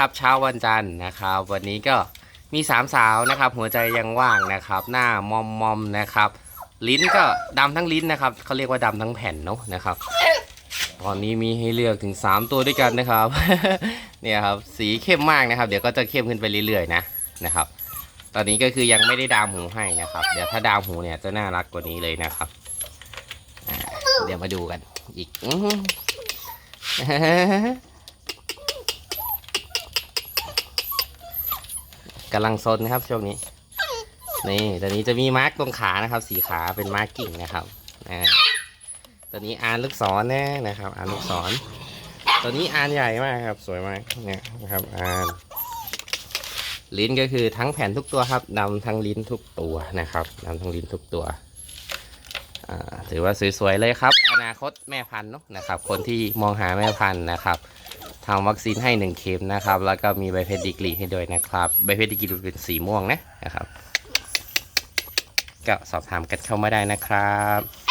ครับเช้าวันจันทร์นะครับ วันนี้ก็มีสามสาวนะครับ หัวใจยังว่างนะครับ หน้ามอมมอมนะครับ ลิ้นก็ดำทั้งลิ้นนะครับเขาเรียกว่าดำทั้งแผ่นเนาะนะครับ ตอนนี้มีให้เลือกถึง 3 ตัวด้วยกันนะครับ เนี่ยครับสีเข้มมากนะครับ เดี๋ยวก็จะเข้มขึ้นไปเรื่อยๆนะนะครับ ตอนนี้ก็คือยังไม่ได้ดามหูให้นะครับ เดี๋ยวถ้าดามหูเนี่ยจะน่ารักกว่านี้เลยนะครับเดี๋ยวมาดูกันอีกอื้อหือ กำลังซนนะครับช่วงนี้ นี่ตอนนี้จะมีมาร์กตรงขานะครับ สีขาเป็นมาร์กกิ่งนะครับตอนนี้อ่านลูกศรแน่นะครับอ่านลูกศร ตัวนี้อ่านใหญ่มากครับ สวยมากเนี่ยนะครับอ่านลิ้นก็คือทั้งแผ่นทุกตัวครับดำทั้งลิ้นทุกตัวนะครับดำทั้งลิ้นทุกตัวถือว่าสวยๆเลยครับ อนาคตแม่พันธุ์เนาะนะครับ คนที่มองหาแม่พันธุ์นะครับ ทำวัคซีนให้หนึ่งเข็มนะครับ แล้วก็มีใบเพดดิกรีให้ด้วยนะครับ ใบเพดดิกรีเป็นสีม่วงนะนะครับ ก็สอบถามกันเข้ามาได้นะครับ